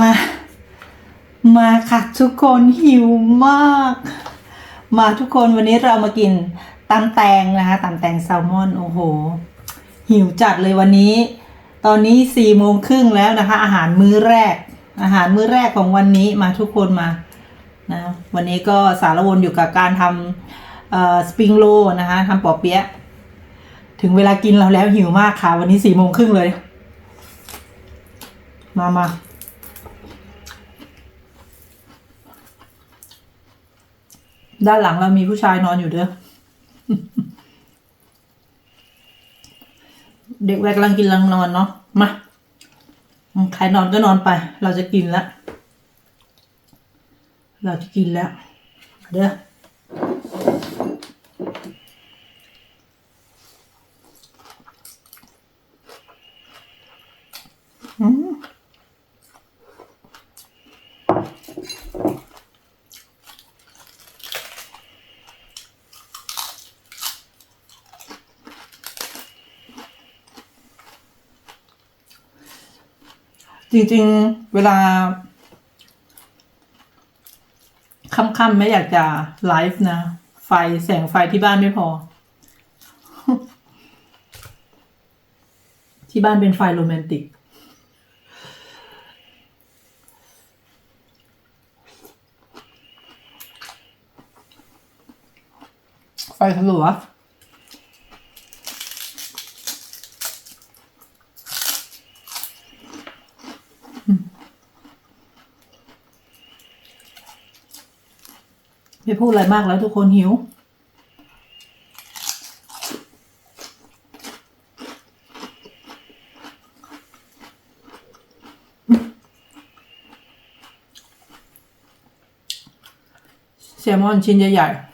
มา มาค่ะทุกคนหิวมาก มาทุกคนวันนี้เรามากินตำแตงนะคะตำแตงแซลมอน โอ้โห หิวจัดเลยวันนี้ ตอนนี้สี่โมงครึ่งแล้วนะคะ อาหารมื้อแรก อาหารมื้อแรกของวันนี้มาทุกคนมานะวันนี้ก็สารวนอยู่กับการทำสปริงโรนะคะทำปอเปี๊ยะถึงเวลากินเราแล้วหิวมากค่ะ วันนี้สี่โมงครึ่งเลย มามา ด้านหลังเรามีผู้ชายนอนอยู่เด้อ เด็กแวกกำลังกินกำลังนอนเนาะ มาใครนอนก็นอนไป เราจะกินแล้ว เราจะกินแล้ว เด้อม จริงๆ เวลาค่ำๆไม่อยากจะไลฟ์นะ ไฟแสงไฟที่บ้านไม่พอ ที่บ้านเป็นไฟโรแมนติก ไฟสลัว ไม่พูดอะไรมากแล้วทุกคนหิว แซลมอนชิ้นใหญ่ๆ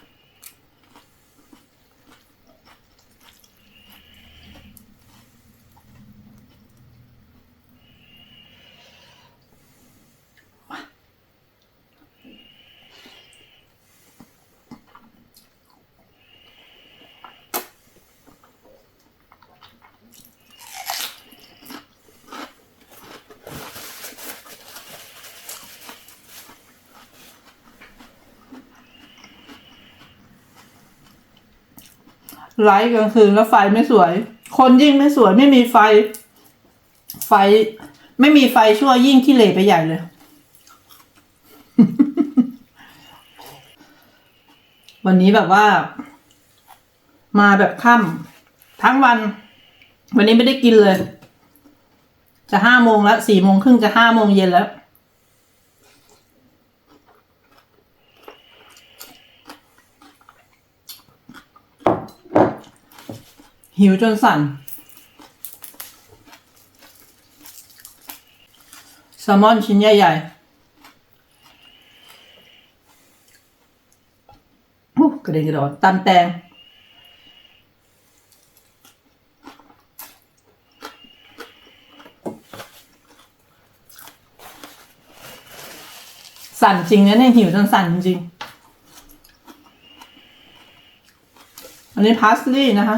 ไลท์กลางคืนแล้วไฟไม่สวย คนยิ่งไม่สวยไม่มีไฟ ไฟ ไม่มีไฟชั่วยยิ่งขี้เหร่ไปใหญ่เลย วันนี้แบบว่า มาแบบค่ำทั้งวัน วันนี้ไม่ได้กินเลย จะห้าโมงแล้วสี่โมงครึ่งจะห้าโมงเย็นแล้ว หิวจนสั่นแซลมอนชิ้นใหญ่ๆอู้กระเด็นกระโดดตำแตงสั่นจริงนะเนี่ยหิวจนสั่นจริง อันนี้พาสลีย์นะคะ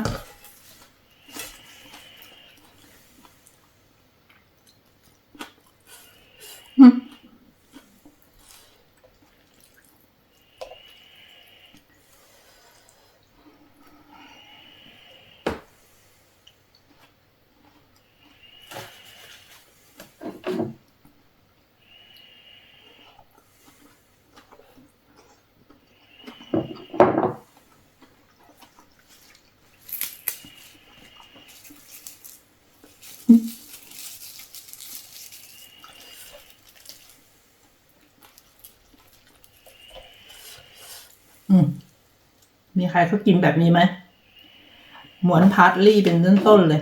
มีใครเขากินแบบนี้ไหมหมวนพาร์ตลี่เป็นต้นๆเลย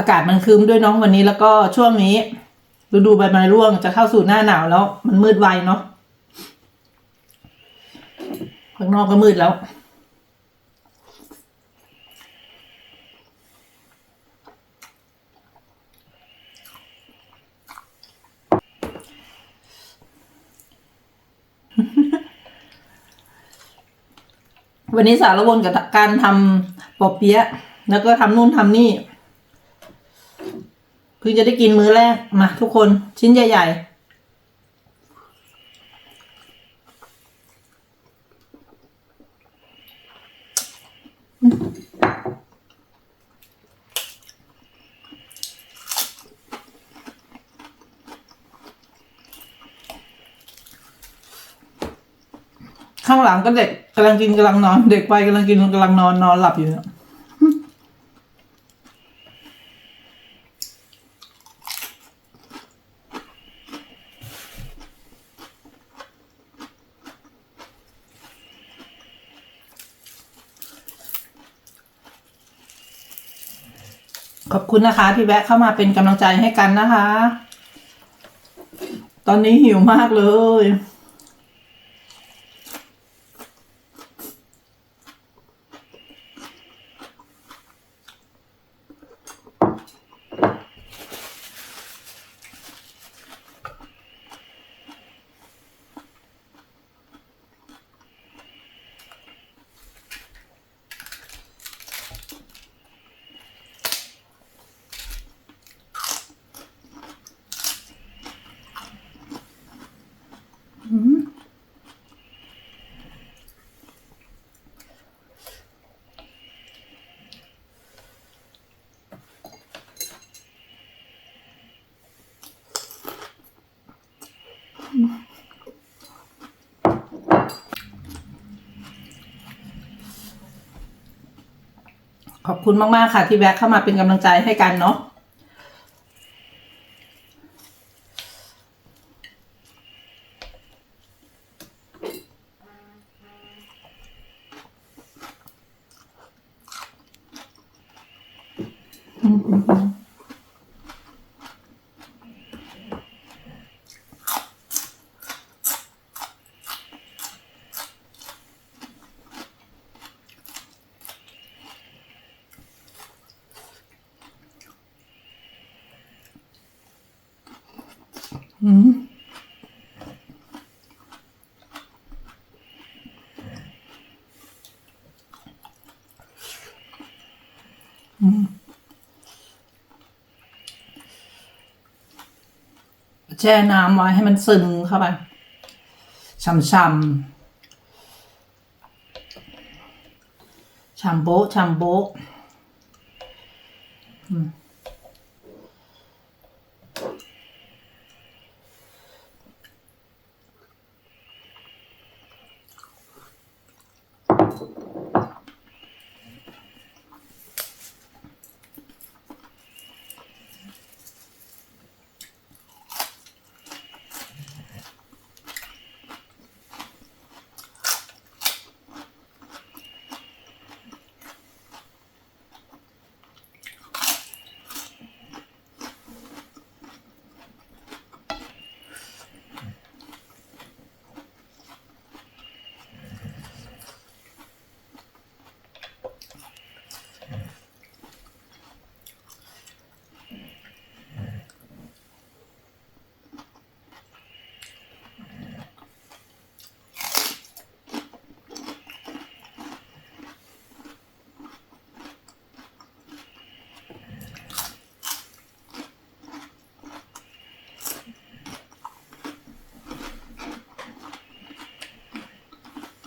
อากาศมันครึ้มด้วยเนาะวันนี้แล้วก็ช่วงนี้ฤดูใบไม้ร่วงจะเข้าสู่หน้าหนาวแล้ว มันมืดไวเนาะข้างนอกก็มืดแล้ววันนี้สารวนกับการทำปอเปี๊ยะ แล้วก็ทำนู่นทำนี่ เพิ่งจะได้กินมื้อแรกมาทุกคนชิ้นใหญ่ ๆข้างหลังก็เด็กกำลังกินกำลังนอน เด็กไปกำลังกินกำลังนอนนอนหลับอยู่เนี่ย ขอบคุณนะคะ ที่แวะเข้ามาเป็นกำลังใจให้กันนะคะ ตอนนี้หิวมากเลย ข อบคุณมาก ๆ ค่ะที่แวะเข้ามาเป็นกำลังใจให้กันเนาะอื แช่น้ำไว้ให้มันซึมเข้าไปช่ำๆช่ำโบะช่ำโบะ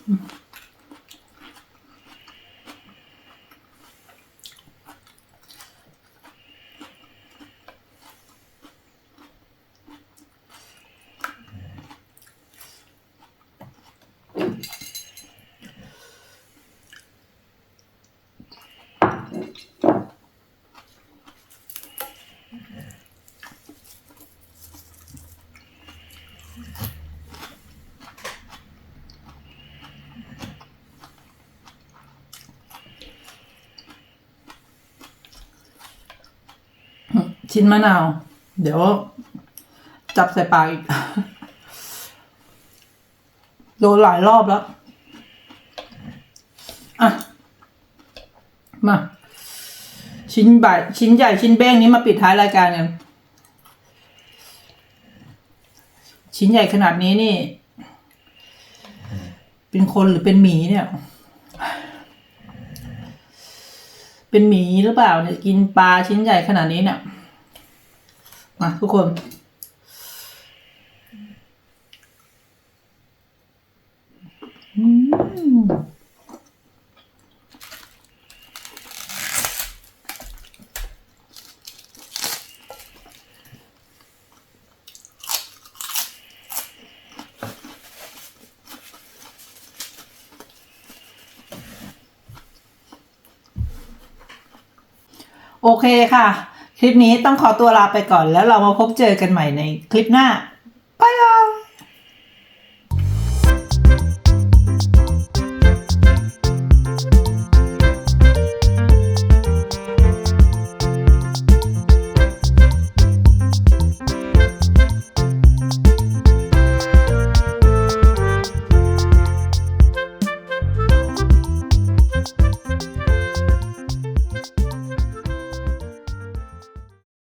อืม ชิ้นมะนาว เดี๋ยว จับใส่ปากอีก โดนหลายรอบแล้ว อะ มา ชิ้นใหญ่ชิ้นใหญ่ชิ้นเบ้งนี้มาปิดท้ายรายการกัน ชิ้นใหญ่ขนาดนี้นี่ เป็นคนหรือเป็นหมีเนี่ยเป็นหมีหรือเปล่าเนี่ยกินปลาชิ้นใหญ่ขนาดนี้เนี่ย มาทุกคน อืมโอเคค่ะ คลิปนี้ต้องขอตัวลาไปก่อนแล้วเรามาพบเจอกันใหม่ในคลิปหน้า